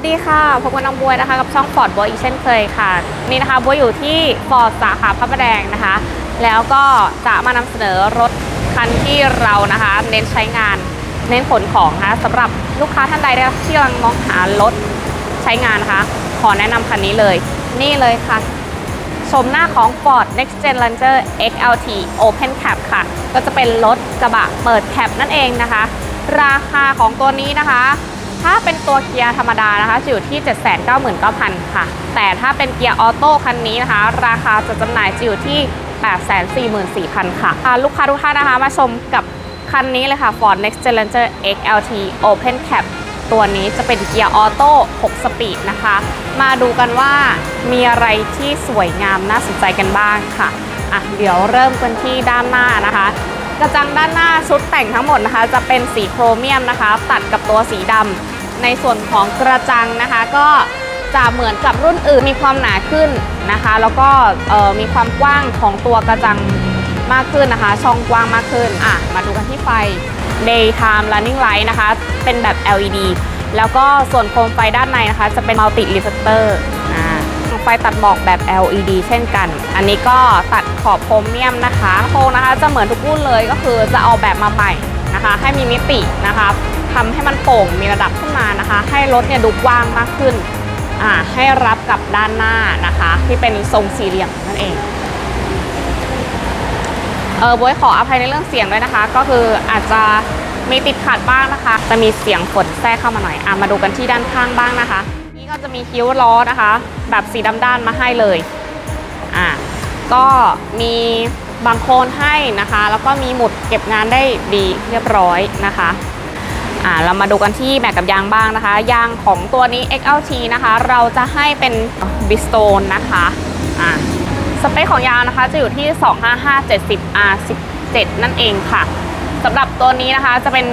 วัสดีค่ะพบกับน้องบัวนะคะกับช่องฟอร์ดบวอีกเช่นเคยค่ะ นี่นะคะบัวอยู่ที่ฟอร์ดสาขาพระประแดงนะคะ แล้วก็จะมานำเสนอรถคันที่เรานะคะ เน้นใช้งานเน้นขนของนะคะสำหรับลูกค้าท่านใดนะคะที่กำลังมองหารถใช้งานนะคะ ขอแนะนำคันนี้เลย นี่เลยค่ะชมหน้าของ Ford Next Gen Ranger XLT Open Cab ค่ะ ก็จะเป็นรถกระบะเปิดแคปนั่นเองนะคะ ราคาของตัวนี้นะคะ ถ้าเป็นตัวเกียร์ธรรมดานะคะจะอยู่ที่ 799,000 ค่ะ แต่ถ้าเป็นเกียร์ออโต้คันนี้นะคะ ราคาจะจำหน่ายจะอยู่ที่ 844,000 ค่ะ ลูกค้าทุกท่านนะคะ มาชมกับคันนี้เลยค่ะ Ford Next Gen Ranger XLT Open Cab ตัวนี้จะเป็นเกียร์ออโต้ 6 สปีดนะคะ มาดูกันว่ามีอะไรที่สวยงามน่าสนใจกันบ้างค่ะอะ เดี๋ยวเริ่มกันที่ด้านหน้านะคะ กระจังด้านหน้าชุดแต่งทั้งหมดนะคะ จะเป็นสีโครเมียมนะคะ ตัดกับตัวสีดำในส่วนของกระจังนะคะ ก็จะเหมือนกับรุ่นอื่นมีความหนาขึ้นนะคะ แล้วก็มีความกว้างของตัวกระจังมากขึ้นนะคะ ช่องกว้างมากขึ้นอะมาดูกันที่ไฟ daytime running light นะคะ เป็นแบบ LED แล้วก็ส่วนโคมไฟด้านในนะคะ จะเป็น multi reflector ฟตัดหมอกแบบ LED เช่นกัน อันนี้ก็ตัดขอบโครเมียมนะคะโครงนะคะจะเหมือนทุกรุ่นเลยก็คือจะเอาแบบมาใหม่นะคะ ให้มีมิตินะคะทำให้มันโป่งมีระดับขึ้นมานะคะ ให้รถเนี่ยดูกว้างมากขึ้นอ่าให้รับกับด้านหน้านะคะ ที่เป็นทรงสี่เหลี่ยมนั่นเองเออบวยขออภัยในเรื่องเสียงด้วยนะคะ ก็คืออาจจะมีติดขัดบ้างนะคะ จะมีเสียงฝนแทรกเข้ามาหน่อยอะมาดูกันที่ด้านข้างบ้างนะคะ ก็จะมีคิ้วล้อนะคะ แบบสีดำด้านมาให้เลยอะก็มีบางโคนให้นะคะ แล้วก็มีหมุดเก็บงานได้ดีเรียบร้อยนะคะอ่าเรามาดูกันที่แม็กกับยางบ้างนะคะ ยางของตัวนี้ XLT นะคะ เราจะให้เป็นบิสโตนนะคะอ่าสเปคของยางนะคะจะอยู่ที่ 255 70 R 17 นั่นเองค่ะสำหรับตัวนี้นะคะจะเป็น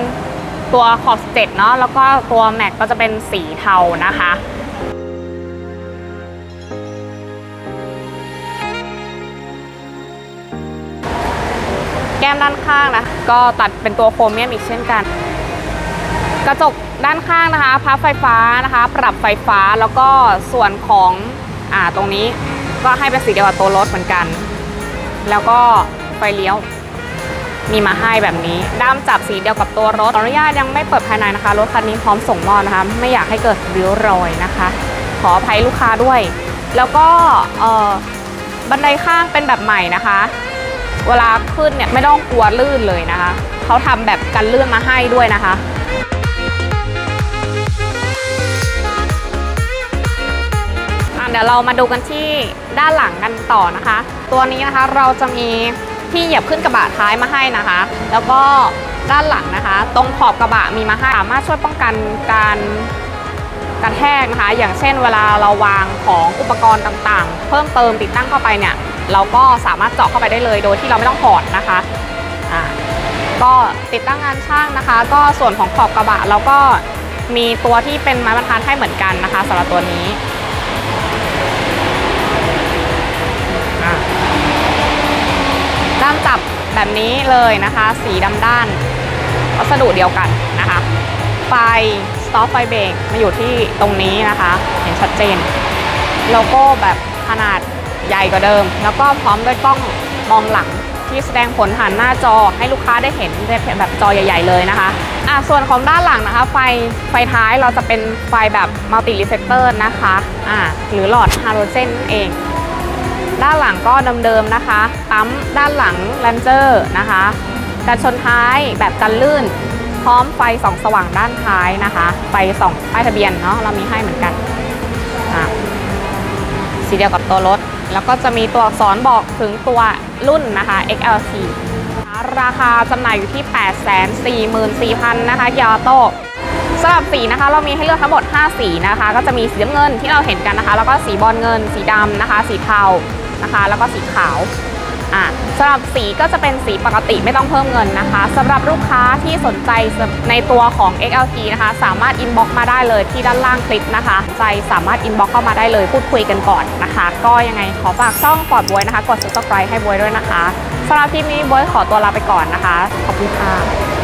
ตัวขอบ17เนาะแล้วก็ตัวแม็กก็จะเป็นสีเทานะคะ ก้มด้านข้างนะก็ตัดเป็นตัวโครเมียมอีกเช่นกัน กระจกด้านข้างนะคะพับไฟฟ้านะคะ ปรับไฟฟ้าแล้วก็ส่วนของอ่าตรงนี้ก็ให้เป็นสีเดียวกับตัวรถเหมือนกัน แล้วก็ไฟเลี้ยวมีมาให้แบบนี้ ด้ามจับสีเดียวกับตัวรถขออนุญาตยังไม่เปิดภายในนะคะ รถคันนี้พร้อมส่งมอบนะคะ ไม่อยากให้เกิดริ้วรอยนะคะ ขออภัยลูกค้าด้วย แล้วก็เออบันไดข้างเป็นแบบใหม่นะคะ เวลาขึ้นเนี่ยไม่ต้องกลัวลื่นเลยนะคะ เขาทำแบบกันลื่นมาให้ด้วยนะคะเดี๋ยวเรามาดูกันที่ด้านหลังกันต่อนะคะ ตัวนี้นะคะเราจะมีที่เหยียบขึ้นกระบะท้ายมาให้นะคะ แล้วก็ด้านหลังนะคะ ตรงขอบกระบะมีมาให้สามารถช่วยป้องกันการกระแทกนะคะ อย่างเช่นเวลาเราวางของอุปกรณ์ต่างๆ เพิ่มเติมติดตั้งเข้าไปเนี่ย เราก็สามารถเจาะเข้าไปได้เลย โดยที่เราไม่ต้องถอดนะคะอ่าก็ติดตั้งงานช่างนะคะ ก็ส่วนของขอบกระบะเราก็มีตัวที่เป็นไม้บรรทัดให้เหมือนกันนะคะสำหรับตัวนี้ด้ามจับแบบนี้เลยนะคะ สีดำด้านวัสดุเดียวกันนะคะ ไฟสต็อปไฟเบรกมาอยู่ที่ตรงนี้นะคะ เห็นชัดเจนโลโก้แบบขนาด ใหญ่กว่าเดิม แล้วก็พร้อมด้วยกล้องมองหลังที่แสดงผลผ่านหน้าจอให้ลูกค้าได้เห็นแบบจอใหญ่ ๆ เลยนะคะอะส่วนของด้านหลังนะคะ ไฟไฟท้ายเราจะเป็นไฟแบบมัลติรีเฟกเตอร์นะคะอะหรือหลอดฮาโลเจนนั่นเอง ด้านหลังก็เดิมๆนะคะปั๊มด้านหลังแลนเจอร์นะคะกันชนท้ายแบบกันลื่น พร้อมไฟส่องสว่างด้านท้ายนะคะ ไฟส่องป้ายทะเบียนเนาะเรามีให้เหมือนกันอะสีเดียวกับตัวรถ แล้วก็จะมีตัวอักษรบอกถึงตัวรุ่นนะคะ XLT ราคาจำหน่ายอยู่ที่ 844,000 นะคะยาโต้สำหรับสีนะคะ เรามีให้เลือกทั้งหมด 5 สีนะคะ ก็จะมีสีน้ำเงินที่เราเห็นกันนะคะ แล้วก็สีบอลเงิน สีดำนะคะ สีเทานะคะ แล้วก็สีขาว อะสำหรับสีก็จะเป็นสีปกติไม่ต้องเพิ่มเงินนะคะสำหรับลูกค้าที่สนใจในตัวของ XLT นะคะ สามารถอินบ็อกมาได้เลยที่ด้านล่างคลิปนะคะใจสามารถอินบ็อกเข้ามาได้เลยพูดคุยกันก่อนนะคะ ก็ยังไงขอฝากช่องปอดบวยนะคะ กด subscribe ให้บวยด้วยนะคะสำหรับคลิปนี้บวยขอตัวลาไปก่อนนะคะ ขอบคุณค่ะ